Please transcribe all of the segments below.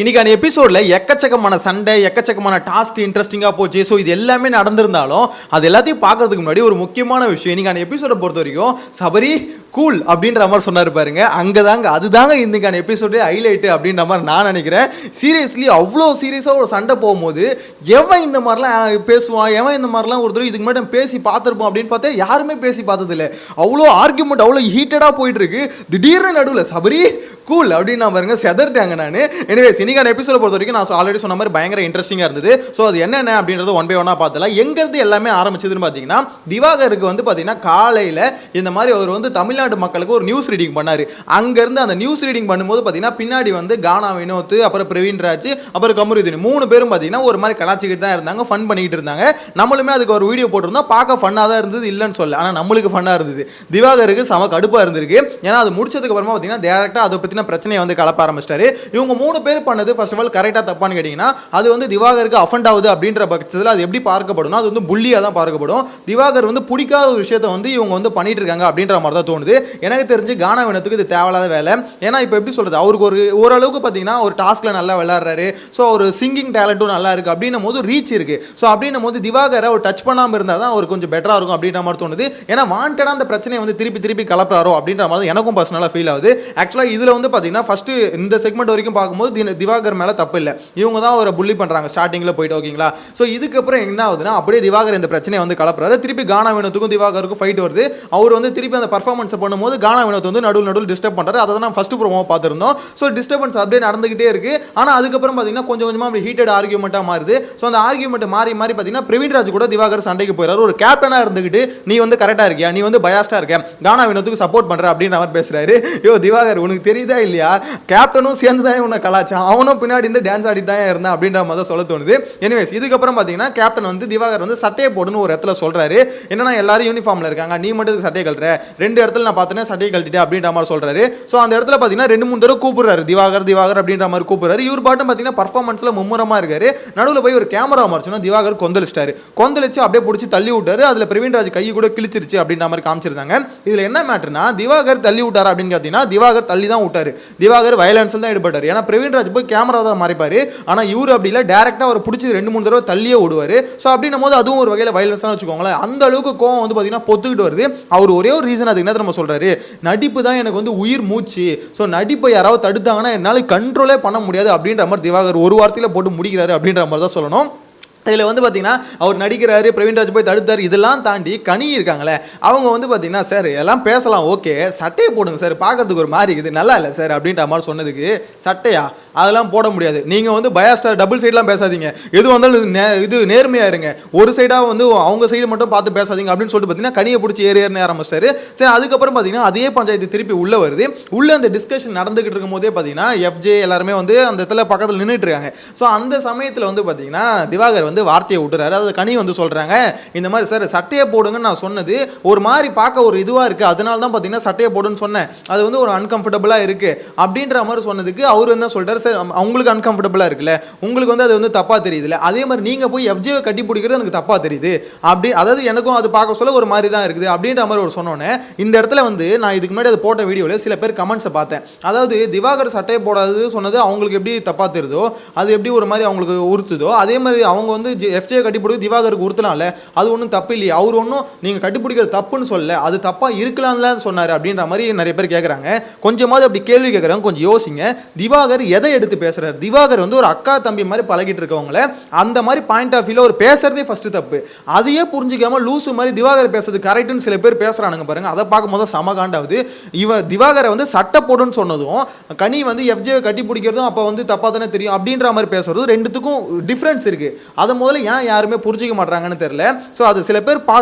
இன்னைக்கான எபிசோட்ல எக்கச்சக்கமான சண்டை எக்கச்சக்கமான டாஸ்க் இன்ட்ரெஸ்டிங்காக போச்சு. ஸோ இது எல்லாமே நடந்திருந்தாலும் அது எல்லாத்தையும் பார்க்கறதுக்கு முன்னாடி ஒரு முக்கியமான விஷயம். இன்னைக்கான எபிசோட பொறுத்த வரைக்கும் சபரி கூல் அப்படின்ற மாதிரி சொன்னார் பாருங்க. அங்கே தாங்க அதுதாங்க இன்றைக்கான எபிசோடே ஹைலைட்டு அப்படின்ற மாதிரி நான் நினைக்கிறேன். சீரியஸ்லி அவ்வளோ சீரியஸாக ஒரு சண்டை போகும்போது எவன் இந்த மாதிரிலாம் பேசுவான் எவன் இந்த மாதிரிலாம் ஒரு தடவை இதுக்கு மட்டும் பேசி பார்த்துருப்போம் அப்படின்னு பார்த்தா யாருமே பேசி பார்த்ததில்ல. அவ்வளோ ஆர்குமெண்ட் அவ்வளோ ஹீட்டடாக போயிட்டுருக்கு. திடீர்னு நடுவில் சபரி கூல் அப்படின்னு நான் பாருங்க செதர்ட்டாங்க நான். எனவே சினிகான எபிசோட பொறுத்த வரைக்கும் நான் ஆல்ரெடி சொன்ன மாதிரி பயங்கர இன்ட்ரெஸ்டிங்காக இருந்தது. ஸோ அது என்னென்ன அப்படின்றது ஒன் பை ஒன்னாக பார்த்தலாம் எங்கேருந்து எல்லாமே ஆரம்பிச்சதுன்னு பார்த்தீங்கன்னா திவாகருக்கு வந்து பார்த்தீங்கன்னா காலையில் இந்த மாதிரி அவர் வந்து தமிழ்நாடு மக்களுக்கு ஒரு நியூஸ் ரீடிங் பண்ணார். அங்கேருந்து அந்த நியூஸ் ரீடிங் பண்ணும்போது பார்த்தீங்கன்னா பின்னாடி வந்து கானா வினோத் அப்புறம் பிரவீன் ராஜ் அப்புறம் கமருதீன் மூணு பேரும் பார்த்தீங்கன்னா ஒரு மாதிரி கலாச்சிக்கிட்டு தான் இருந்தாங்க ஃபன் பண்ணிக்கிட்டு இருந்தாங்க. நம்மளுமே அதுக்கு ஒரு வீடியோ போட்டிருந்தோம். பார்க்க ஃபன்னாக தான் இருந்தது இல்லைன்னு சொல்ல ஆனால் நம்மளுக்கு ஃபன்னாக இருந்தது. திவாகருக்கு செம கடுப்பாக இருந்திருக்கு. ஏன்னா அது முடிச்சதுக்கு அப்புறமா பார்த்தீங்கன்னா டேரெக்டாக அதை பற்றின பிரச்சனையை வந்து கலப்ப ஆரம்பிச்சிட்டாரு. இவங்க மூணு பேர் பண்ணது ஃபர்ஸ்ட் ஆஃப் ஆல் கரெக்டாக தப்பான்னு கேட்டிங்கன்னா அது வந்து திவாகருக்கு அஃபண்ட் ஆகுது அப்படின்ற பட்சத்தில் அது எப்படி பார்க்கப்படும் அது வந்து புள்ளியாக தான் பார்க்கப்படும். திவாகர் வந்து பிடிக்காத ஒரு விஷயத்தை வந்து இவங்க வந்து பண்ணிட்டு இருக்காங்க அப்படின்ற மாதிரி தான் தோணுது. எனக்கு தெரிஞ்சு கானா வினத்துக்கு இது தேவையில்லாத வேலை. ஏன்னா இப்போ எப்படி சொல்கிறது அவருக்கு ஒரு ஓரளவுக்கு பார்த்தீங்கன்னா ஒரு டாஸ்க்ல நல்லா விளாட்றாரு ஸோ ஒரு சிங்கிங் டேலண்ட்டும் நல்லா இருக்கு. அப்படின்னும் போது ரீச் இருக்கு. ஸோ அப்படின்னும் போது திவாகரை ஒரு டச் பண்ணாமல் இருந்தால் தான் அவர் கொஞ்சம் பெட்டராக இருக்கும் அப்படின்ற மாதிரி தோணுது. ஏன்னா வாண்டடாக அந்த பிரச்சனையை வந்து திருப்பி திருப்பி கலப்புறாரோ அப்படின்ற மாதிரி எனக்கும் பர்சனலாக ஃபீல் ஆகுது. ஆக்சுவலாக இதில் வந்து பார்த்தீங்கன்னா ஃபஸ்ட்டு இந்த செக்மெண்ட் வரைக்கும் பார்க்கும்போது திவாகர் மேலே தப்பு இல்லை. இவங்க தான் அவரை புள்ளி பண்ணுறாங்க ஸ்டார்டிங்கில் போயிட்டு ஓகேங்களா ஸோ இதுக்கப்புறம் என்ன ஆகுதுன்னா அப்படியே திவாகர் இந்த பிரச்சனையை வந்து கலப்புறாரு. திருப்பி கானா வினோத்துக்கும் திவாகருக்கும் ஃபைட் வருது. அவர் வந்து திருப்பி அந்த பர்ஃபார்மன்ஸ் பண்ணும்போது கானா வினோத் வந்து நடுவில் நடுவில் டிஸ்டர்ப் பண்ணுறாரு அதை தான் நம்ம ப்ரோமோ பார்த்துருந்தோம். ஸோ டிஸ்டர்பன்ஸ் அப்படியே நடந்துகிட்டே இருக்கு. ஆனால் அதுக்கப்புறம் பார்த்தீங்கன்னா கொஞ்சம் கொஞ்சமாக அப்படி ஹீட்டட் ஆர்கியூமெண்ட்டாக மாறுது. ஸோ அந்த ஆர்கியூமெண்ட் மாறி மாறி பார்த்தீங்கன்னா பிரவீன் ராஜ் கூட திவாகர் சண்டைக்கு போயிறாரு. ஒரு கேப்டனாக இருந்துக்கிட்டு நீ வந்து கரெக்டாக இருக்கியா? நீ வந்து பயாஸ்டாக இருக்க கானா வினோத்துக்கு சப்போர்ட் பண்ணுற அப்படின்னு அவர் பேசுகிறாரு யோ திவாகர் உனக்கு தெரியுதா இல்லையா? கேப்டனும் சேர்ந்து தான் உன்னை கலாச்சாரம். அவனும் பின்னாடி இருந்து டான்ஸ் ஆடிட்டு தான் இருந்தான் அப்படின்ற மாதிரி தான் சொல்ல தோணுது. எனிவேஸ் இதுக்கப்புறம் பார்த்தீங்கன்னா கேப்டன் வந்து திவாகர் வந்து சட்டையை போடுன்னு ஒரு இடத்துல சொல்கிறாரு என்னன்னா எல்லாரும் யூனிஃபார்மில் இருக்காங்க. நீ மட்டும் சட்டையை கழுற ரெண்டு இடத்துல நான் பார்த்தேன்னா சட்டையை கழட்டிட்டு அப்படின்ற மாதிரி சொல்றாரு. ஸோ அந்த இடத்துல பார்த்தீங்கன்னா ரெண்டு மூணு தடவை கூப்பிடுறாரு. திவாகர் திவாகர் அப்படின்ற மாதிரி கூப்பிடுறாரு. இவர் பாட்டும் பார்த்தீங்கன்னா பர்ஃபார்மன்ஸில் மும்முரமாக இருக்காரு. நடுவில் போய் ஒரு கேமரா மறைச்சுனா திவாகர் கொந்தளிச்சிட்டாரு. கொந்தளிச்சு அப்படியே பிடிச்சி தள்ளி விட்டாரு. அதில் பிரவீன் ராஜ் கை கூட கிழிச்சிருச்சு அப்படின்ற மாதிரி காமிச்சிருந்தாங்க. இதுல என்ன மேட்டர்னா திவாகர் தள்ளி விட்டார் அப்படின்னு பார்த்தீங்கன்னா திவாகர் தள்ளி தான் விட்டார். திவாகர் வயலன்ஸில் தான் ஈடுபட்டார். ஏன்னா பிரவீன் ராஜ் போய் கேமரா தான் மறைப்பார். ஆனால் இவர் அப்படி இல்லை. டேரக்டா அவர் பிடிச்சி ரெண்டு மூணு தடவை தள்ளியே விடுவார் ஸோ அப்படின்னும் போது அதுவும் ஒரு வகையில் வயலன்ஸ்னு வச்சுக்கோங்களேன். அந்த அளவுக்கு கோவம் வந்து பார்த்தீங்கன்னா பொத்துக்கிட்டு வருது. அவர் ஒரே ஒரு ரீசன் அதுக்கு என்ன நம்ம சொல்றாரு நடிப்பு தான் எனக்கு வந்து உயிர் மூச்சு. ஸோ நடிப்பை யாராவது தடுத்தாங்கன்னா என்னால் கண்ட்ரோலே பண்ண முடியாது அப்படின்ற மாதிரி திவாகர் ஒரு வார்த்தையில் போட்டு முடிக்கிறாரு அப்படின்ற மாதிரி தான் சொல்லணும். இதில் வந்து பார்த்தீங்கன்னா அவர் நடிக்கிறாரு பிரவீன்ராஜ் போய் தடுத்தார் இதெல்லாம் தாண்டி கனி இருக்காங்களே அவங்க வந்து பார்த்தீங்கன்னா சார் எல்லாம் பேசலாம் ஓகே சட்டையை போடுங்க சார் பார்க்கறதுக்கு ஒரு மாதிரி இருக்குது நல்லா இல்லை சார் அப்படின்ற மாதிரி சொன்னதுக்கு சட்டையா? அதெல்லாம் போட முடியாது நீங்கள் வந்து பயாஸ்டார் டபுள் சைட்லாம் பேசாதீங்க எது வந்தாலும் இது நே- இது நேர்மையாக இருங்க ஒரு சைடாக வந்து அவங்க சைடு மட்டும் பார்த்து பேசாதீங்க அப்படின்னு சொல்லிட்டு பார்த்தீங்கன்னா கனியை பிடிச்சி ஏறி ஏறின ஆரம்பிச்சிட்டாரு. சரி அதுக்கப்புறம் பார்த்தீங்கன்னா அதே பஞ்சாயத்து திருப்பி உள்ளே வருது. உள்ளே அந்த டிஸ்கஷன் நடந்துகிட்டு இருக்கும் போதே பார்த்தீங்கன்னா எஃப்ஜே எல்லாருமே வந்து அந்த இடத்துல பக்கத்தில் நின்றுட்டு இருக்காங்க. ஸோ அந்த சமயத்தில் வந்து பார்த்தீங்கன்னா திவாகர் வந்து வந்து வார்த்தையை விட்டுறாரு. அதாவது கனி வந்து சொல்கிறாங்க இந்த மாதிரி சார் சட்டையை போடுங்கன்னு நான் சொன்னது ஒரு மாதிரி பார்க்க ஒரு இதுவாக இருக்குது அதனால தான் பார்த்தீங்கன்னா சட்டையை போடுன்னு சொன்னேன். அது வந்து ஒரு அன்கம்ஃபர்டபுளாக இருக்குது அப்படின்ற மாதிரி சொன்னதுக்கு அவர் என்ன சொல்கிறார் சார் அவங்களுக்கு அன்கம்ஃபர்டபுளாக இருக்குல்ல உங்களுக்கு வந்து அது வந்து தப்பாக தெரியுதுல்ல. அதே மாதிரி நீங்கள் போய் எஃப்ஜியை கட்டி பிடிக்கிறது எனக்கு தப்பாக தெரியுது. அப்படி அதாவது எனக்கும் அது பார்க்க சொல்ல ஒரு மாதிரி தான் இருக்குது. அப்படின்ற மாதிரி ஒரு சொன்னோன்னே இந்த இடத்துல வந்து நான் இதுக்கு முன்னாடி அது போட்ட வீடியோவில் சில பேர் கமெண்ட்ஸை பார்த்தேன். அதாவது திவாகர் சட்டையை போடாது சொன்னது அவங்களுக்கு எப்படி தப்பாக தெரியுதோ அது எப்படி ஒரு மாதிரி அவங்களுக்கு உறுத்துதோ அதே மாதிரி அவங்க வந்து எஃப்ஜே கட்டிப்பிடிக்க திவாகருக்கு உறுத்தலாம்ல? அது ஒன்றும் தப்பு இல்லையா அவர் ஒன்றும் நீங்கள் கட்டிப்பிடிக்கிற தப்புன்னு சொல்ல அது தப்பாக இருக்கலாம்ல சொன்னார் அப்படின்ற மாதிரி நிறைய பேர் கேட்குறாங்க கொஞ்சமாவது அப்படி கேள்வி கேட்குறாங்க கொஞ்சம் யோசிங்க. திவாகர் எதை எடுத்து பேசுகிறார் திவாகர் வந்து ஒரு அக்கா தம்பி மாதிரி பழகிட்டு இருக்கவங்கள அந்த மாதிரி பாயிண்ட் ஆஃப் வியூவில் ஒரு பேசுறதே ஃபர்ஸ்ட் தப்பு. அதையே புரிஞ்சிக்காமல் லூசு மாதிரி திவாகர் பேசுறது கரெக்டுன்னு சில பேர் பேசுகிறானுங்க பாருங்க. அதை பார்க்கும்போது செம காண்டாவது. இவன் திவாகரை வந்து சட்டை போடுன்னு சொன்னதும் கனி வந்து எஃப்ஜே கட்டி பிடிக்கிறதும் அப்போ வந்து தப்பாக தானே தெரியும் அப்படின்ற மாதிரி பேசுறதும் ரெண்டுத்துக்கும் டிஃப்ரென்ஸ் இருக்கு. அதை முதல்ல ஏன் யாருமே புரிஞ்சிக்க மாட்டாங்கன்னு தெரியல. ஸோ அது சில பேர் பா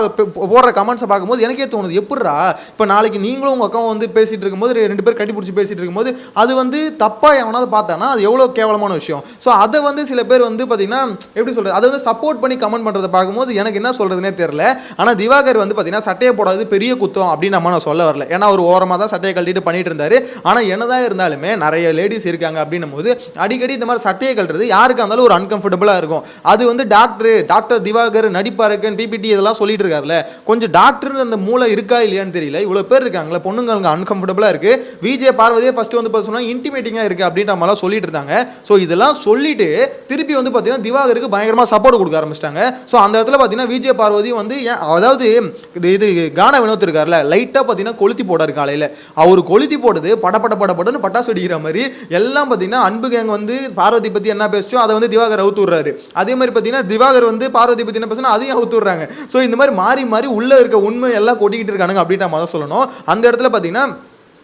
போடுற கமெண்ட்ஸை பார்க்கும்போது எனக்கே தோணுது எப்படிரா இப்போ நாளைக்கு நீங்களும் உங்கள் அக்காவும் வந்து பேசிகிட்டு இருக்கும்போது ரெண்டு பேர் கட்டி பிடிச்சி பேசிகிட்டு இருக்கும்போது அது வந்து தப்பாக எவனாவது பார்த்தானா? அது எவ்வளோ கேவலமான விஷயம். ஸோ அதை வந்து சில பேர் வந்து பார்த்தீங்கன்னா எப்படி சொல்கிறது அதை வந்து சப்போர்ட் பண்ணி கமெண்ட் பண்ணுறதை பார்க்கும்போது எனக்கு என்ன சொல்கிறதுனே தெரில ஆனால் திவாகர் வந்து பார்த்தீங்கன்னா சட்டையை போடாது பெரிய குத்தம் அப்படின்னு நம்ம நான் சொல்ல வரல. ஏன்னா ஒரு ஓரமாக தான் சட்டையை கழட்டிட்டு பண்ணிட்டு இருந்தார். ஆனால் என்னதான் இருந்தாலுமே நிறைய லேடிஸ் இருக்காங்க அப்படின்னும் போது அடிக்கடி இந்த மாதிரி சட்டையை கழட்டுறது யாருக்காக இருந்தாலும் ஒரு அன்கம்ஃபர்டபுளாக இருக்கும். அது வந்து டாக்டர் டாக்டர் திவாகர் நடிப்பாருக்கன் பிபிடி இதெல்லாம் சொல்லிட்டு இருக்காருல்ல கொஞ்சம் டாக்டர் அந்த மூளை இருக்கா இல்லையான்னு தெரியல. இவ்வளோ பேர் இருக்காங்களே பொண்ணுங்க அங்கே அன்கம்ஃபர்டபுளாக இருக்கு. விஜய் பார்வதியே ஃபர்ஸ்ட் வந்து பார்த்தா இன்டிமேட்டிங்காக இருக்கு அப்படின்ற மாதிரிலாம் சொல்லிட்டு இருந்தாங்க ஸோ இதெல்லாம் சொல்லிட்டு திருப்பி வந்து பார்த்தீங்கன்னா திவாகருக்கு பயங்கரமாக சப்போர்ட் கொடுக்க ஆரம்பிச்சிட்டாங்க. ஸோ அந்த இடத்துல பார்த்தீங்கன்னா விஜய் பார்வதி வந்து ஏன் அதாவது இது இது கானா வினோத் இருக்கார்ல லைட்டாக பார்த்தீங்கன்னா கொளுத்தி போடாரு காலையில். அவர் கொளுத்தி போடுது பட பட பட பட்டாசு அடிக்கிற மாதிரி எல்லாம் பார்த்தீங்கன்னா அன்பு கேங் வந்து பார்வதி பற்றி என்ன பேசுச்சோ அதை வந்து திவாகர் அவுத்து விடுறாரு. அதே மாதிரி பார்த்தீங்கன்னா திவாகர் வந்து பார்வதி பற்றி என்ன பேசணும் அதையும் அவுத்து விடுறாங்க ஸோ இந்த மாதிரி மாறி மாறி உள்ளே இருக்க உண்மை எல்லாம் கொட்டிக்கிட்டு இருக்கானுங்க அப்படின்ற மாதிரி தான் சொல்லணும். அந்த இடத்துல பார்த்தீங்கன்னா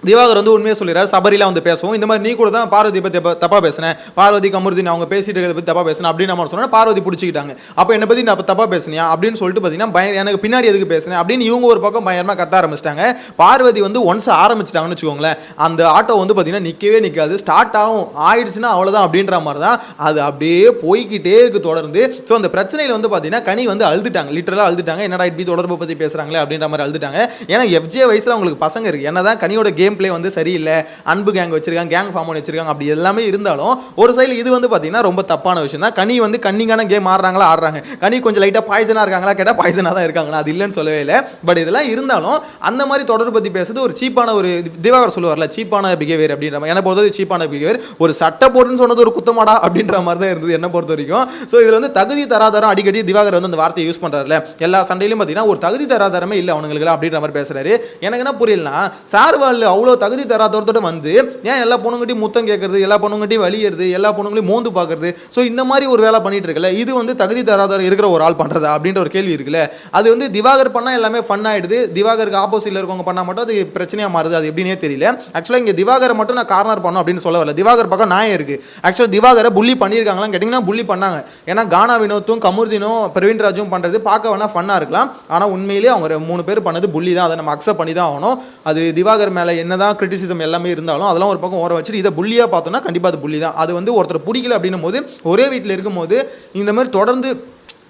திவாகர் வந்து உண்மையாக சொல்லிடுறாரு சபரியில் வந்து பேசுவோம். இந்த மாதிரி நீ கூட தான் பார்வதி பற்றி தப்பாக பேசினேன் பார்வதி கமருதீன் அவங்க பேசிட்டு இருக்கிறத பற்றி தப்பாக பேசினேன் அப்படின்னு நம்ம சொன்னால் பார்வதி பிடிச்சிக்கிட்டாங்க. அப்போ என்னை பற்றி நான் தப்பாக பேசினியா அப்படின்னு சொல்லிட்டு பார்த்தீங்கன்னா பய எனக்கு பின்னாடி எதுக்கு பேசினேன் அப்படின்னு இவங்க ஒரு பக்கம் பயமாக கத்த ஆரம்பிச்சிட்டாங்க. பார்வதி வந்து ஒன்ஸ் ஆரம்பிச்சிட்டாங்கன்னு வச்சுக்கோங்களேன் அந்த ஆட்டோ வந்து பார்த்தீங்கன்னா நிற்கவே நிற்காது ஸ்டார்ட் ஆகும். ஆயிடுச்சுன்னா அவ்வளோதான் அப்படின்ற மாதிரி தான் அது அப்படியே போய்க்கிட்டே இருக்கு தொடர்ந்து. ஸோ அந்த பிரச்சனையில் வந்து பார்த்தீங்கன்னா கனி வந்து அழுதுட்டாங்க. லிட்டரலாக அழுதுட்டாங்க. என்னடா இப்படி தொடர்பு பற்றி பேசுகிறாங்களே அப்படின்ற மாதிரி அழுதுட்டாங்க. ஏன்னா எஃப்ஜே வயசில் அவங்களுக்கு பசங்க இருக்குது என்ன தான் கனியோட கேம் பிளே வந்து சரியில்லை. அன்பு கேங் வச்சிருக்காங்க கேங் ஃபார்ம் ஒன்று வச்சிருக்காங்க அப்படி எல்லாமே இருந்தாலும் ஒரு சைடில் இது வந்து பார்த்தீங்கன்னா ரொம்ப தப்பான விஷயம் தான். கனி வந்து கன்னிங்கான கேம் ஆடுறாங்களா ஆடுறாங்க. கனி கொஞ்சம் லைட்டாக பாய்சனாக இருக்காங்களா கேட்டால் பாய்சனாக தான் இருக்காங்களா அது இல்லைன்னு சொல்லவே இல்லை. பட் இதெல்லாம் இருந்தாலும் அந்த மாதிரி தொடர்பு பற்றி பேசுறது ஒரு சீப்பான ஒரு திவாகர் சொல்லுவார்ல சீப்பான பிஹேவியர் அப்படின்ற மாதிரி. என்னை பொறுத்தவரை சீப்பான பிஹேவியர் ஒரு சட்டை போட்டுன்னு சொன்னது ஒரு குத்தமாடா அப்படின்ற மாதிரி தான் இருந்தது என்னை பொறுத்த வரைக்கும் ஸோ இதில் வந்து தகுதி தராதரம் அடிக்கடி திவாகர் வந்து அந்த வார்த்தையை யூஸ் பண்ணுறாருல எல்லா சண்டையிலும் பார்த்தீங்கன்னா ஒரு தகுதி தராதரமே இல்லை அவனுங்களுக்கு அப்படின்ற மாதிரி பேசுறாரு. எனக்கு என்ன புரியலனா சார்வால் அவ்வளோ தகுதி தராதரத்தோட வந்து ஏன் எல்லா பொண்ணுங்கிட்டையும் முத்தம் கேட்கறது எல்லா பொண்ணுங்கிட்டையும் வலியறது எல்லா பொண்ணுங்களையும் மோந்து பார்க்கறது? ஸோ இந்த மாதிரி ஒரு வேலை பண்ணிட்டு இருக்கல. இது வந்து தகுதி தராதரம் இருக்கிற ஒரு ஆள் பண்ணுறதா அப்படின்ற ஒரு கேள்வி இருக்குல்ல? அது வந்து திவாகர் பண்ணால் எல்லாமே ஃபன் ஆயிடுது. திவாகருக்கு ஆப்போசிட்ல இருக்கவங்க பண்ணால் மட்டும் அது பிரச்சனையாக மாறுது. அது எப்படின்னே தெரியல. ஆக்சுவலாக இங்கே திவாகரை மட்டும் நான் கார்னர் பண்ணணும் அப்படின்னு சொல்ல வரல. திவாகர் பக்கம் நான் இருக்கு. ஆக்சுவலாக திவாகரை புள்ளி பண்ணியிருக்காங்களான்னு கேட்டிங்கன்னா புள்ளி பண்ணாங்க. ஏன்னா கானா வினோத்தும் கமுர்தினும் பிரவீன் ராஜும் பண்ணுறது பார்க்க வேணா ஃபன்னாக இருக்கலாம். ஆனால் உண்மையிலேயே அவங்க மூணு பேர் பண்ணது புள்ளி தான். அதை நம்ம அக்செப்ட் பண்ணி தான் ஆகணும். அது திவாகர் மேலே என்னதான் கிரிட்டிசிசம் எல்லாமே இருந்தாலும் அதெல்லாம் ஒரு பக்கம் ஓர வச்சுட்டு இதை புள்ளியாக பார்த்தோம்னா கண்டிப்பாக அது புள்ளி தான் அது வந்து ஒருத்தர் பிடிக்கல அப்படின்னும் போது ஒரே வீட்டில் இருக்கும்போது இந்த மாதிரி தொடர்ந்து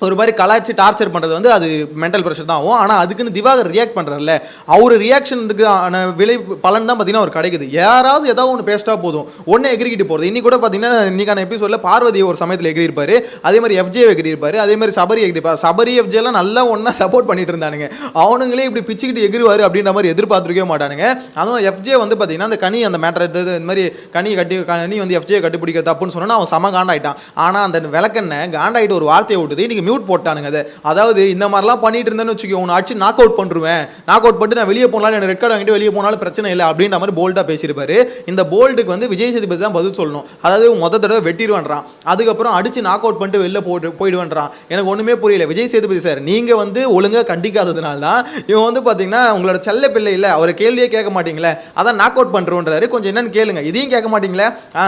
ஒரு மாதிரி கலாய்ச்சி டார்ச்சர் பண்ணுறது வந்து அது மென்டல் ப்ரெஷர் தான் ஆகும். ஆனால் அதுக்குன்னு திவாகர் ரியாக்ட் பண்ணுறாருல அவர் ரியாக்ஷனுக்கு ஆன விளை பலன் தான் பார்த்தீங்கன்னா அவர் கிடைக்குது. யாராவது ஏதாவது ஒன்று பேசிட்டா போதும். ஒன்று எகிரிக்கிட்டு போகிறது இன்னி கூட பார்த்தீங்கன்னா இன்னைக்கான எபிசோடில் பார்வதி ஒரு சமயத்தில் எகிரியிருப்பாரு. அதே மாதிரி எஃப்ஜே எகிரியிருப்பாரு. அதே மாதிரி சபரி எகிரிப்பார் சபரி எஃப்ஜேலாம் நல்லா ஒன்றா சப்போர்ட் பண்ணிட்டு இருந்தானுங்க. அவனுங்களே இப்படி பிச்சுக்கிட்டு எகிருவார் அப்படின்ற மாதிரி எதிர்பார்த்துருக்கவே மாட்டானுங்க. அதுவும் எஃப்ஜே வந்து பார்த்தீங்கன்னா அந்த கனி அந்த மேட்டர் இந்த மாதிரி கனி கட்டி கனி வந்து எஃப்ஜே கட்டி தப்புன்னு சொன்னால் அவன் சம காண்டாயிட்டான் ஆனால் அந்த விளக்கண்ணை காண்டாயிட்டு ஒரு வார்த்தையை விட்டுது. இன்னைக்கு மியூட் போட்டானுங்க அதை. அதாவது இந்த மாதிரிலாம் பண்ணிட்டு இருந்தேன்னு வச்சுக்கோ உன் அடிச்சு நாக் அவுட் பண்ணுருவேன். நாக் அவுட் பண்ணிட்டு நான் வெளியே போனாலும் எனக்கு ரெட் கார்டு வாங்கிட்டு வெளியே போனாலும் பிரச்சனை இல்லை அப்படின்ற மாதிரி போல்டாக பேசியிருப்பாரு. இந்த போல்டுக்கு வந்து விஜய் சேதுபதி தான் பதில் சொல்லணும். அதாவது மொத தடவை வெட்டிடுவேன்றான். அதுக்கப்புறம் அடிச்சு நாக் அவுட் பண்ணிட்டு வெளில போட்டு போயிடுவேன்றான். எனக்கு ஒன்றுமே புரியல. விஜய் சேதுபதி சார் நீங்கள் வந்து ஒழுங்காக கண்டிக்காததுனால தான் இவன் வந்து பார்த்தீங்கன்னா உங்களோட செல்ல பிள்ளை இல்லை. அவர் கேள்வியே கேட்க மாட்டீங்களே. அதான் நாக் அவுட் பண்ணுறோன்றாரு கொஞ்சம் என்னன்னு கேளுங்க. இதையும் கேட்க மாட்டீங்களே? ஆ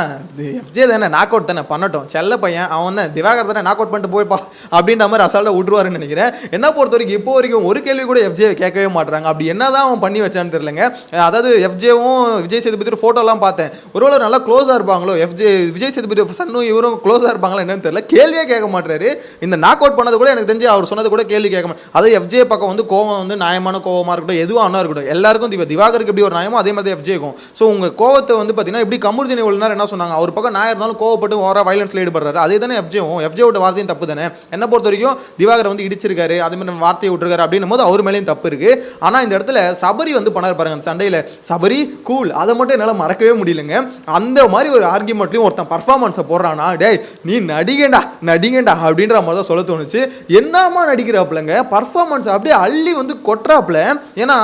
எஃப்ஜே தானே நாக் அவுட் தானே பண்ணட்டும். செல்ல பையன் அவன் தான். திவாகர் தானே நாக் அவுட் பண்ணிட்டு போய்ப்பா. அப்படின்ற மாதிரி அசால்ட்டாக விட்டுருவாருன்னு நினைக்கிறேன். என்ன பொறுத்த வரைக்கும் இப்போ வரைக்கும் ஒரு கேள்வி கூட எஃப்ஜே கேட்கவே மாட்றாங்க. அப்படி என்னதான் அவன் பண்ணி வச்சான்னு தெரியலங்க. அதாவது எஃப்ஜேவும் விஜய் சேதுபதி ஃபோட்டோலாம் பார்த்தேன். ஒருவேளை நல்லா க்ளோஸாக இருப்பாங்களோ எஃப்ஜே விஜய் சேதுபதி சன்னும் இவரும் க்ளோஸாக இருப்பாங்களா என்னன்னு தெரியல. கேள்வியே கேட்க மாட்டாரு இந்த நாக் அவுட் பண்ணது கூட எனக்கு தெரிஞ்சு அவர் சொன்னது கூட கேள்வி கேட்க மாட்டேன் அது எஃப்ஜே பக்கம் வந்து கோவம் வந்து நியாயமான கோவமாக இருக்கட்டும் எதுவாக இருக்கட்டும். எல்லாருக்கும் திவ திவாகருக்கு எப்படி ஒரு நியாயமோ அதே மாதிரி எஃப்ஜேக்கும் ஸோ உங்கள் கோவத்தை வந்து பார்த்தீங்கன்னா இப்படி கமுர்தினி இவ்வளோ நேரம் என்ன சொன்னாங்க? அவர் பக்கம் நான் இருந்தாலும் கோவப்பட்டு ஓரா வயலன்ஸில் ஈடுபடுறாரு. அதே தானே எஃப்ஜேவும் எஃப்ஜேவோட வார்த்தையும் தப்பு தானே. என்ன பொறுத்த வரைக்கும் திவாகர் வந்து இடிச்சிருக்காரு அதே மாதிரி வார்த்தையை விட்டுருக்காரு அப்படின்னும் போது அவர் மேலேயும் தப்பு இருக்கு. ஆனால் இந்த இடத்துல சபரி வந்து பண்ணார் பாருங்க அந்த சண்டையில். சபரி கூல் அதை மட்டும் என்னால் மறக்கவே முடியலங்க. அந்த மாதிரி ஒரு ஆர்கியூமெண்ட்லையும் ஒருத்தன் பர்ஃபார்மன்ஸை போடுறானா டேய் நீ நடிகண்டா நடிகண்டா அப்படின்ற மாதிரி தான் சொல்ல தோணுச்சு. என்னமா நடிக்கிறாப்புலங்க? பர்ஃபார்மன்ஸ் அப்படியே அள்ளி வந்து கொட்டுறாப்புல. ஏன்னா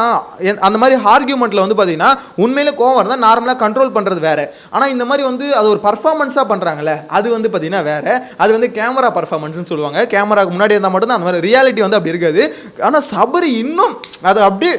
அந்த மாதிரி ஆர்கியூமெண்ட்டில் வந்து பார்த்தீங்கன்னா உண்மையில கோவம் இருந்தால் நார்மலாக கண்ட்ரோல் பண்ணுறது வேற. ஆனால் இந்த மாதிரி வந்து அது ஒரு பர்ஃபார்மன்ஸாக பண்ணுறாங்கல்ல அது வந்து பார்த்தீங்கன்னா வேற. அது வந்து கேமரா பர்ஃபார்மன்ஸ்னு சொல்லுவாங்க. கேமரா கேமராவுக்கு முன்னாடி இருந்தால் மட்டும்தான் அந்த மாதிரி ரியாலிட்டி வந்து அப்படி இருக்காது. ஆனால் சபரி இன்னும் அது அப்படியே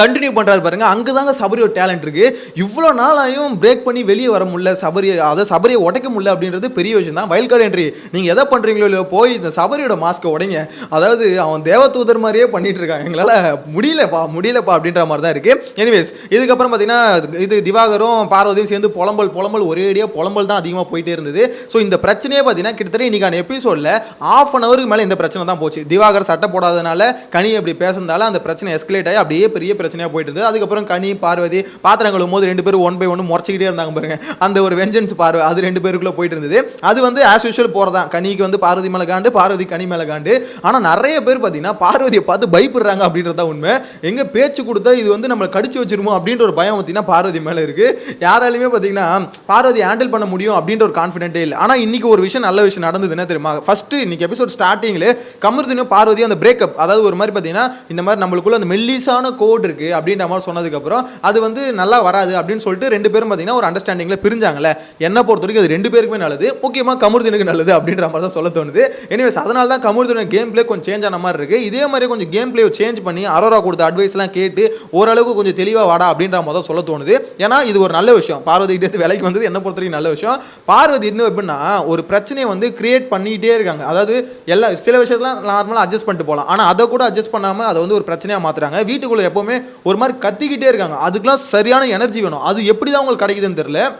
கண்டினியூ பண்ணுறாரு பாருங்க. அங்கே தாங்க சபரியோட டேலண்ட் இருக்கு. இவ்வளோ நாளாயும் பிரேக் பண்ணி வெளியே வர முடியல. சபரியை அதை சபரியை உடைக்க முடியல அப்படின்றது பெரிய விஷயம் தான். வைல்ட் கார்டு என்ட்ரி நீங்கள் எதை பண்ணுறீங்களோ இல்லையோ போய் இந்த சபரியோட மாஸ்க்கை உடைங்க. அதாவது அவன் தேவதூதர் மாதிரியே பண்ணிட்டு இருக்கான் எங்களால் முடியலப்பா முடியலப்பா அப்படின்ற மாதிரி தான் இருக்குது எனிவேஸ் இதுக்கப்புறம் பார்த்தீங்கன்னா இது திவாகரும் பார்வதியும் சேர்ந்து புலம்பல் புலம்பல் ஒரேடியாக புலம்பல் தான் அதிகமாக போயிட்டே இருந்தது. ஸோ இந்த பிரச்சனையே பார்த்தீங்கன்னா கிட்டத்தட்ட இன்னைக்கான எபிசோடில் ஆஃப் அன் ஹவருக்கு மேலே இந்த பிரச்சனை தான் போச்சு. திவாகர் சட்டை போடாதனால கனி அப்படி பேசுனதால அந்த பிரச்சனை எஸ்கலேட் ஆகி அப்படியே பெரிய பிரச்சனையாக போயிட்டு இருந்தது. அதுக்கப்புறம் கனி பார்வதி பாத்திரம் கழுவும் போது ரெண்டு பேரும் ஒன் பை ஒன்று முறைச்சிக்கிட்டே இருந்தாங்க பாருங்க. அந்த ஒரு வெஞ்சன்ஸ் பார்வை அது ரெண்டு பேருக்குள்ளே போயிட்டு இருந்தது. அது வந்து ஆஸ் யூஷுவல் போகிறதான் கனிக்கு வந்து பார்வதி மேலே காண்டு பார்வதி கனி மேலே காண்டு. ஆனால் நிறைய பேர் பார்த்தீங்கன்னா பார்வதியை பார்த்து பயப்படுறாங்க அப்படின்றதா உண்மை. எங்கே பேச்சு கொடுத்தா இது வந்து நம்மளை கடிச்சு வச்சிருமோ அப்படின்ற ஒரு பயம் பார்த்தீங்கன்னா பார்வதி மேலே இருக்குது யாராலையுமே பார்த்தீங்கன்னா பார்வதி ஹேண்டில் பண்ண முடியும் அப்படின்ற ஒரு கான்ஃபிடென்ட்டே இல்லை. ஆனால் இன்னைக்கு ஒரு விஷயம் நல்ல விஷயம் நடந்தது என்ன தெரியுமா? ஃபஸ்ட்டு இன்னைக்கு எபிசோட் ஸ்டார்டிங்கில் கமருதினும் பார்வதியும் அந்த பிரேக்கப் அதாவது ஒரு மாதிரி பார்த்தீங்கன்னா இந்த மாதிரி நம்மளுக்குள்ள அந்த மெல்லிசான கோடு இருக்கு அப்படின்ற மாதிரி சொன்னதுக்கப்புறம் அது வந்து நல்லா வராது அப்படின்னு சொல்லிட்டு ரெண்டு பேரும் பார்த்தீங்கன்னா ஒரு அண்டர்ஸ்டாண்டிங்கில் பிரிஞ்சாங்களே என்ன பொறுத்த வரைக்கும் அது ரெண்டு பேருக்குமே நல்லது. முக்கியமாக கமருதினுக்கு நல்லது அப்படின்ற மாதிரி தான் சொல்ல தோணுது. எனிவேஸ் அதனால தான் கமருதின கேம் பிளே கொஞ்சம் சேஞ்ச் ஆன மாதிரி இருக்கு. இதே மாதிரி கொஞ்சம் கேம் பிளே சேஞ்ச் பண்ணி அரோரா கொடுத்த அட்வைஸ்லாம் கேட்டு ஓரளவுக்கு கொஞ்சம் தெளிவாக வாடா அப்படின்ற மாதிரி தான் சொல்ல தோணுது. ஏன்னா இது ஒரு நல்ல விஷயம். பார்வதி கிட்ட விலைக்கு வந்தது என்ன பொறுத்த வரைக்கும் நல்ல விஷயம். பார்வதி இன்னும் எப்படின்னா ஒரு பிரச்சனையை வந்து கிரியேட் பண்ணிகிட்டே இருக்காங்க. அதாவது எல்லா சில விஷயத்தெல்லாம் நார்மலாக அட்ஜஸ்ட் பண்ணிட்டு போகலாம். ஆனால் அதை கூட அட்ஜஸ்ட் பண்ணாமல் அதை வந்து ஒரு பிரச்சனையாக மாற்றுறாங்க வீட்டுக்குள்ளே எப்போவுமே ஒரு மாதிரி கத்திக்கிட்டே இருக்காங்க. அதுக்கெல்லாம் சரியான எனர்ஜி வேணும். அது எப்படி தான் உங்களுக்கு கிடைக்குதுன்னு தெரியல.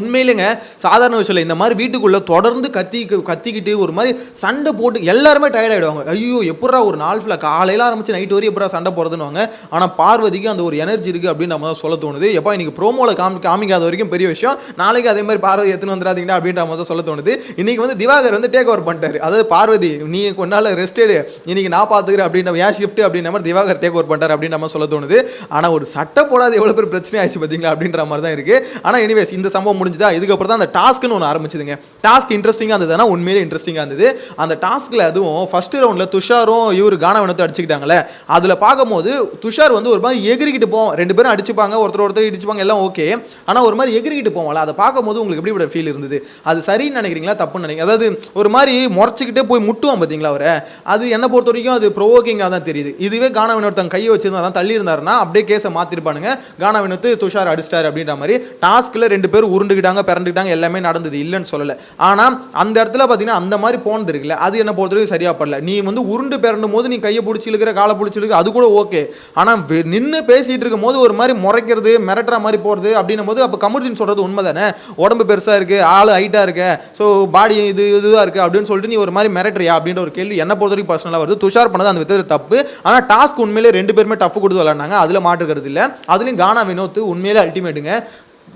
உண்மையிலேங்க சாதாரண விஷயம் இந்த மாதிரி வீட்டுக்குள்ளே தொடர்ந்து கத்தி கத்திக்கிட்டு ஒரு மாதிரி சண்டை போட்டு எல்லாருமே டயர்ட் ஆகிடுவாங்க ஐயோ எப்படா ஒரு நாள் ஃபுல்லாக காலையில் ஆரம்பிச்சு நைட் வரையும் எப்படா சண்டை போகிறதுன்னு ஆனால் பார்வதிக்கு அந்த ஒரு எனர்ஜி இருக்குது அப்படின்னு நம்ம தான் சொல்ல தோணுது. எப்போ இன்றைக்கி ப்ரோமோவில் காமி காமிக்காத வரைக்கும் பெரிய விஷயம். நாளைக்கு அதே மாதிரி பார்வதி எடுத்துன்னு வந்துடாதீங்கடா அப்படின்ற மாதிரி தான் சொல்ல தோணுது. இன்றைக்கி வந்து திவாகர் வந்து டேக் ஓவர் பண்ணிட்டாரு. அதாவது பார்வதி நீ கொஞ்ச நாள் ரெஸ்ட் எடு. இன்றைக்கி நான் பார்த்துக்கிறேன் அப்படின்ற ஏன் ஷிஃப்ட் அப்படின்ற மாதிரி திவாகர் டேக் ஓவர் பண்ணிட்டார் அப்படின்னு நம்ம சொல்ல தோணுது. ஆனால் ஒரு சட்டை போடாத எவ்வளோ பேர் பிரச்சனை ஆயிடுச்சு பார்த்தீங்களா அப்படின்ற மாதிரி தான் இருக்குது ஆனால் எனிவேஸ் இந்த சம்பவம் முடிஞ்சுதா? இதுக்கப்புறம் தான் அந்த டாஸ்க்னு ஒன்று ஆரம்பிச்சதுங்க. டாஸ்க் இன்ட்ரெஸ்டிங்காக இருந்ததுன்னா உண்மையிலே இன்ட்ரெஸ்டிங்காக இருந்தது. அந்த டாஸ்க்கில் அதுவும் ஃபர்ஸ்ட் ரவுண்டில் துஷாரும் இவர் கானவனத்தை அடிச்சுக்கிட்டாங்களே அதில் பார்க்கும்போது துஷார் வந்து ஒரு மாதிரி எகிரிக்கிட்டு போவோம் ரெண்டு பேரும் அடிச்சுப்பாங்க ஒருத்தர் ஒருத்தர் இடிச்சுப்பாங்க எல்லாம் ஓகே ஆனால் ஒரு மாதிரி எகிரிக்கிட்டு போவோம்ல அதை பார்க்கும்போது உங்களுக்கு எப்படி ஃபீல் இருந்தது? அது சரின்னு நினைக்கிறீங்களா? தப்புன்னு நினைக்கிறீங்க அதாவது ஒரு மாதிரி முறைச்சிக்கிட்டே போய் முட்டுவான் பார்த்தீங்களா அவரை? அது என்னை பொறுத்த வரைக்கும் அது ப்ரொவோக்கிங்காக தான் தெரியுது. இதுவே கானவன் ஒருத்தன் கையை வச்சிருந்தா தான் தள்ளி இருந்தாருன்னா அப்படியே கேஸை மாற்றிருப்பானுங்க கானா துஷார் அடிச்சிட்டார் அப்படின்ற மாதிரி டாஸ்க்கில் ரெண்டு பேர் உருண்டுக்கிட்டாங்க பிறண்டுக்கிட்டாங்க எல்லாமே நடந்தது இல்லைன்னு சொல்லலை. ஆனால் அந்த இடத்துல பார்த்தீங்கன்னா அந்த மாதிரி போனது இருக்குல்ல அது என்ன பொறுத்த வரைக்கும் படல. நீ வந்து உருண்டு பிறண்டும் போது நீ கையை பிடிச்சி இழுக்கிற காலை பிடிச்சி இழுக்கிற அது கூட ஓகே ஆனால் நின்று பேசிட்டு இருக்கும் போது ஒரு மாதிரி முறைக்கிறது மிரட்டுற மாதிரி போகிறது அப்படின்னும் போது அப்போ கமர்ஜின் சொல்கிறது உண்மை தானே உடம்பு பெருசாக இருக்குது ஆள் ஹைட்டாக இருக்கு ஸோ பாடி இது இதுவாக இருக்குது அப்படின்னு சொல்லிட்டு நீ ஒரு மாதிரி மிரட்டுறியா அப்படின்ற ஒரு கேள்வி என்ன பொறுத்த வரைக்கும் பர்சனலாக வருது. துஷார் பண்ணது அந்த விதத்தில் தப்பு. ஆனால் டாஸ்க் உண்மையிலே ரெண்டு பேருமே டஃப் கொடுத்து விளாண்டாங்க அதில் மாட்டுக்கிறது இல்லை. அதுலேயும் கானா வினோத் உண்மையிலே அல்டிமேட்டுங்க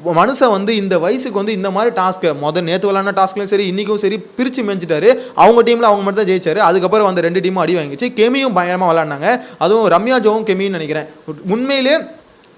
மனுஷன் வந்து இந்த வயசுக்கு வந்து இந்த மாதிரி டாஸ்க் முதல் நேற்று விளாண்ட டாஸ்க்லையும் சரி இன்றைக்கும் சரி பிரித்து மெஞ்சிட்டாரு. அவங்க டீமில் அவங்க மட்டும் தான் ஜெயிச்சாரு. அதுக்கப்புறம் அந்த ரெண்டு டீமும் அடி வாங்கிச்சு. கெமியும் பயங்கரமாக விளாண்டாங்க அதுவும் ரம்யா ஜோவும் கெமின்னு நினைக்கிறேன். உண்மையிலே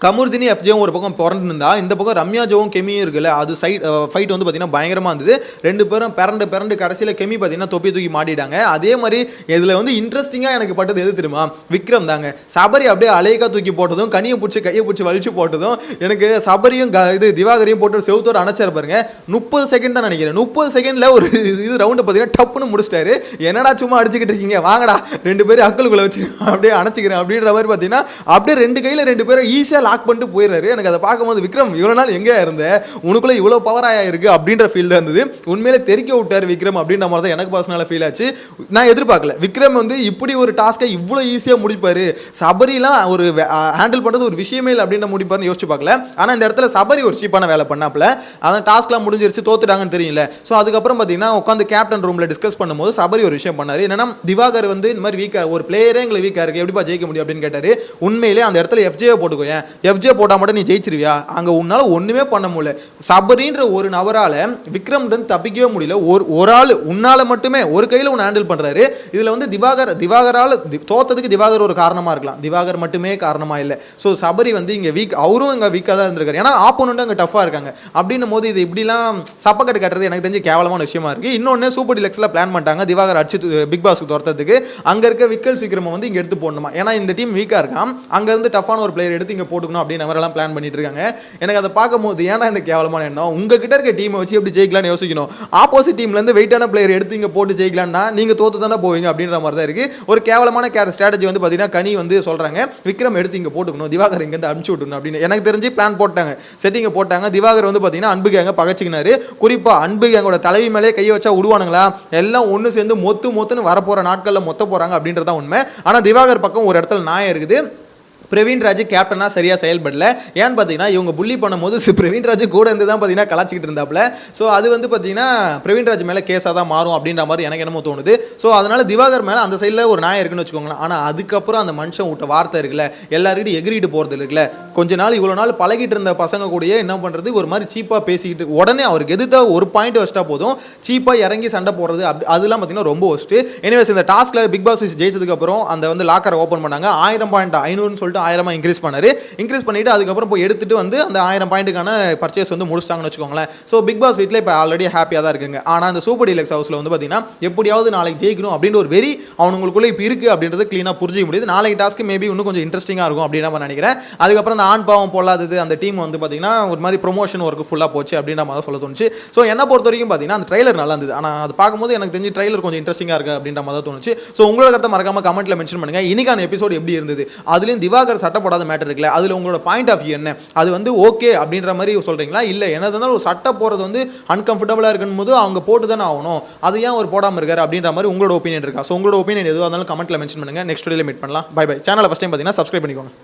கமுர்தினி எஃப்ஜேவும் ஒரு பக்கம் பிறந்திருந்தா இந்த பக்கம் ரம்யா ஜோவும் கெமியும் இருக்குல்ல அது சைட் ஃபைட் வந்து பார்த்தீங்கன்னா பயங்கரமாக இருந்தது. ரெண்டு பேரும் பிறண்டு பிறண்டு கடைசியில் கெமி பார்த்தீங்கன்னா தொப்பி தூக்கி மாட்டிட்டாங்க. அதே மாதிரி இதில் வந்து இன்ட்ரெஸ்டிங்காக எனக்கு பட்டது எது தெரியுமா? விக்ரம் தாங்க. சபரி அப்படியே அலையக்கா தூக்கி போட்டதும் கனியை பிடிச்சி கையை பிடிச்சி வலிச்சு போட்டதும் எனக்கு சபரியும் க- இது திவாகரையும் போட்டு செவத்தோடு அணைச்சார் பாருங்க. முப்பது செகண்ட் தான் நினைக்கிறேன். முப்பது செகண்டில் ஒரு இது ரவுண்டு பார்த்தீங்கன்னா டப்புன்னு முடிச்சிட்டாரு. என்னடா சும்மா அடிச்சுக்கிட்டு இருக்கீங்க? வாங்கடா. ரெண்டு பேரும் அக்கலுக்குள்ளே வச்சு அப்படியே அணைச்சிக்கிறேன் அப்படின்ற மாதிரி பார்த்தீங்கன்னா அப்படியே ரெண்டு கையில் ரெண்டு பேரும் ஈஸியாக லாக் பண்ணிட்டு போயிடுறாரு. எனக்கு அதை பார்க்கும்போது விக்ரம் இவ்வளோ நாள் எங்கே இருந்த? உனக்குள்ளே இவ்வளோ பவர் ஆயா இருக்கு? அப்படின்ற ஃபீல் தான் இருந்தது. உண்மையிலே தெரிக்க விட்டார் விக்ரம் அப்படின்ற மாதிரி தான் எனக்கு பர்சனலாக ஃபீல் ஆச்சு. நான் எதிர்பார்க்கல. விக்ரம் வந்து இப்படி ஒரு டாஸ்க்கை இவ்வளோ ஈஸியாக முடிப்பார். சபரிலாம் ஒரு ஹேண்டில் பண்ணுறது ஒரு விஷயமே இல்லை அப்படின்ற முடிப்பாருன்னு யோசிச்சு பார்க்கல. ஆனால் இந்த இடத்துல சபரி ஒரு சீப்பான வேலை பண்ணாப்புல. அதான் டாஸ்க்லாம் முடிஞ்சிருச்சு தோத்துட்டாங்கன்னு தெரியல. ஸோ அதுக்கப்புறம் பார்த்தீங்கன்னா உட்காந்து கேப்டன் ரூமில் டிஸ்கஸ் பண்ணும்போது சபரி ஒரு விஷயம் பண்ணார். என்னன்னா திவாகர் வந்து இந்த மாதிரி வீக்காக ஒரு பிளேயரே எங்களுக்கு வீக்காக இருக்குது எப்படிப்பா ஜெயிக்க முடியும் அப்படின்னு கேட்டார். உண்மையிலே அந்த இடத்துல எஃப்ஜே போட்டுக்கோ ஏன்? எஃப்ஜே போட்டால் மட்டும் நீ ஜெயிச்சிருவியா? அங்கே உன்னால் ஒன்றுமே பண்ண முடியல. சபரின்ற ஒரு நபரால் விக்ரம்டன் தப்பிக்கவே முடியல. ஒரு ஒரு ஆள் உன்னால் மட்டுமே ஒரு கையில் ஒன்று ஹேண்டில் பண்ணுறாரு இதில் வந்து திவாகர் திவாகரால் தோத்ததுக்கு திவாகர் ஒரு காரணமாக இருக்கலாம். திவாகர் மட்டுமே காரணமாக இல்லை. ஸோ சபரி வந்து இங்கே வீக் அவரும் இங்கே வீக்காக தான் இருந்திருக்காரு. ஏன்னா ஆப்போனண்ட்டு அங்கே டஃப்பாக இருக்காங்க. அப்படின்னும் போது இது இப்படிலாம் சப்பக்கட்டு கட்டுறது எனக்கு தெரிஞ்சு கேவலமான விஷயமா இருக்குது இன்னொன்று சூப்பர் டிலக்ஸில் பிளான் பண்ணிட்டாங்க. திவாகர் அடிச்சு பிக் பாஸ்க்கு துரத்துறதுக்கு. அங்கே இருக்க விக்கல் சீக்கிரமாக வந்து இங்கே எடுத்து போடணுமா? ஏன்னா இந்த டீம் வீக்காக இருக்கான் அங்கேருந்து டஃப்பான ஒரு பிளேயர் எடுத்து இங்கே போட்டுக்கணும் அப்படின்னு அவரெல்லாம் பிளான் பண்ணிட்டு இருக்காங்க எனக்கு அதை பார்க்கும்போது ஏன்னா இந்த கேவலமான எண்ணம்? உங்ககிட்ட இருக்க டீமை வச்சு எப்படி ஜெயிக்கலாம்னு யோசிக்கணும். ஆப்போசிட் டீம்லேருந்து வெயிட்டான பிளேயர் எடுத்து இங்கே போட்டு ஜெயிக்கலாம்னா நீங்கள் தோத்து தானே போவீங்க அப்படின்ற மாதிரி தான் இருக்குது ஒரு கேவலமான கே ஸ்ட்ராட்டஜி வந்து பார்த்தீங்கன்னா கனி வந்து சொல்கிறாங்க விக்ரம் எடுத்து இங்கே போட்டுக்கணும். திவாகர் இங்கேருந்து அனுப்பிச்சு விட்டணும் அப்படின்னு. எனக்கு தெரிஞ்சு பிளான் போட்டாங்க. செட்டிங்கை போட்டாங்க. திவாகர் வந்து பார்த்தீங்கன்னா அன்பு கேங்க பகச்சிக்கினாரு. குறிப்பாக அன்பு கேங்கோட தலைவி மேலே கையை வச்சா விடுவானுங்களா எல்லாம் ஒன்று சேர்ந்து மொத்து மொத்துன்னு வரப்போகிற நாட்களில் மொத்த போகிறாங்க அப்படின்றதான் உண்மை. ஆனால் திவாகர் பக்கம் ஒரு இடத்துல நாயம் இருக்குது. பிரவீன் ராஜ் கேப்டனா சரியாக செயல்படல. ஏன்னு பார்த்தீங்கன்னா இவங்க புள்ளி பண்ணும்போது பிரவீன் ராஜ் கூட இருந்து தான் பார்த்தீங்கன்னா கலாச்சிக்கிட்டு இருந்தாப்புல. ஸோ அது வந்து பார்த்தீங்கன்னா பிரவீன் ராஜ் மேலே கேஸாக தான் மாறும் அப்படின்ற மாதிரி எனக்கு என்னமோ தோணுது. ஸோ அதனால திவாகர் மேலே அந்த சைடில் ஒரு நியாயம் இருக்குன்னு வச்சுக்கோங்களேன். ஆனால் அதுக்கப்புறம் அந்த மனுஷன் விட்ட வார்த்தை இருக்குல்ல எல்லாருக்கிட்டும் எகிரிட்டு போகிறது இருக்குல்ல. கொஞ்ச நாள் இவ்வளோ நாள் பழகிட்டு இருந்த பசங்க கூடயே என்ன பண்ணுறது ஒரு மாதிரி சீப்பாக பேசிக்கிட்டு உடனே அவருக்கு எதிர்த்தா ஒரு பாயிண்ட் வச்சிட்டா போதும். சீப்பாக இறங்கி சண்டை போடுறது அப்படி அதெல்லாம் பார்த்தீங்கன்னா ரொம்ப ஒஸ்ட்டு எனிவேஸ் இந்த டாஸ்கில் பிக் பாஸ் ஜெயிச்சதுக்கப்புறம் அந்த வந்து லாக்கரை ஓப்பன் பண்ணாங்க. ஆயிரம் பாயிண்ட் ஐநூறுன்னு சொல்லிட்டு ஆயிரமாக இன்க்ரீஸ் பண்ணார். இன்க்ரீஸ் பண்ணிட்டு அதுக்கப்புறம் போய் எடுத்துட்டு வந்து அந்த ஆயிரம் பாயிண்ட்டுக்கான பர்ச்சேஸ் வந்து முடிச்சிட்டாங்கன்னு வச்சுக்கோங்களேன். ஸோ பிக் பாஸ் வீட்டில் இப்போ ஆல்ரெடி ஹாப்பியாக தான் இருக்குங்க. ஆனால் அந்த சூப்பர் டீலக்ஸ் ஹவுஸில் வந்து பார்த்தீங்கன்னா எப்படியாவது நாளைக்கு ஜெயிக்கணும் அப்படின்ற ஒரு வெறி அவனுங்களுக்குள்ளே இப்போ இருக்குது அப்படின்றது க்ளீனாக புரிஞ்சிக்க முடியுது. நாளைக்கு டாஸ்க்கு மேபி இன்னும் கொஞ்சம் இன்ட்ரெஸ்டிங்காக இருக்கும் அப்படின்னு நான் நினைக்கிறேன். அதுக்கப்புறம் அந்த ஆண் பாவம் பொல்லாதது அந்த டீம் வந்து பார்த்தீங்கன்னா ஒரு மாதிரி ப்ரொமோஷன் ஒர்க் ஃபுல்லாக போச்சு அப்படின்ற மாதிரி சொல்ல தோணுச்சு. ஸோ என்ன பொறுத்த வரைக்கும் பார்த்தீங்கன்னா அந்த ட்ரைலர் நல்லா இருந்தது. ஆனால் அது பார்க்கும்போது எனக்கு தெரிஞ்சு ட்ரைலர் கொஞ்சம் இன்ட்ரெஸ்டிங்காக இருக்குது அப்படின்ற மாதிரி தான் தோணுச்சு. ஸோ உங்களோட கருத்தை மறக்காம கமெண்ட்டில் மென்ஷன் பண்ணுங்கள் இன்னைக்கான எபிசோட் எப்படி இருந்தது? அதுலேயும் திவாகர் சட்டப்படாத மேட்டர் இருக்குல்ல அதில் உங்களோட பாயிண்ட் ஆஃப் வியூ என்ன? அது வந்து ஓகே அப்படின்ற மாதிரி சொல்றீங்களா? இல்லை என்ன இருந்தாலும் ஒரு சட்டை போகிறது வந்து அன்கம்ஃபர்டபுளாக இருக்குன்னு போது அவங்க போட்டு தானே ஆகணும். அது ஏன் ஒரு போடாமல் இருக்காரு அப்படின்ற மாதிரி உங்களோட ஒப்பீனியன் இருக்கா? ஸோ உங்களோட ஒப்பீனியன் எதுவாக இருந்தாலும் கமெண்ட்ல மென்ஷன் பண்ணுங்க. நெக்ஸ்ட் வீடியோவில் மீட் பண்ணலாம். பை பை சேனலை ஃபஸ்ட் டைம் பார்த்தீங்கன்னா சப்ஸ்கிரைப் பண்ணிக்கோங்க.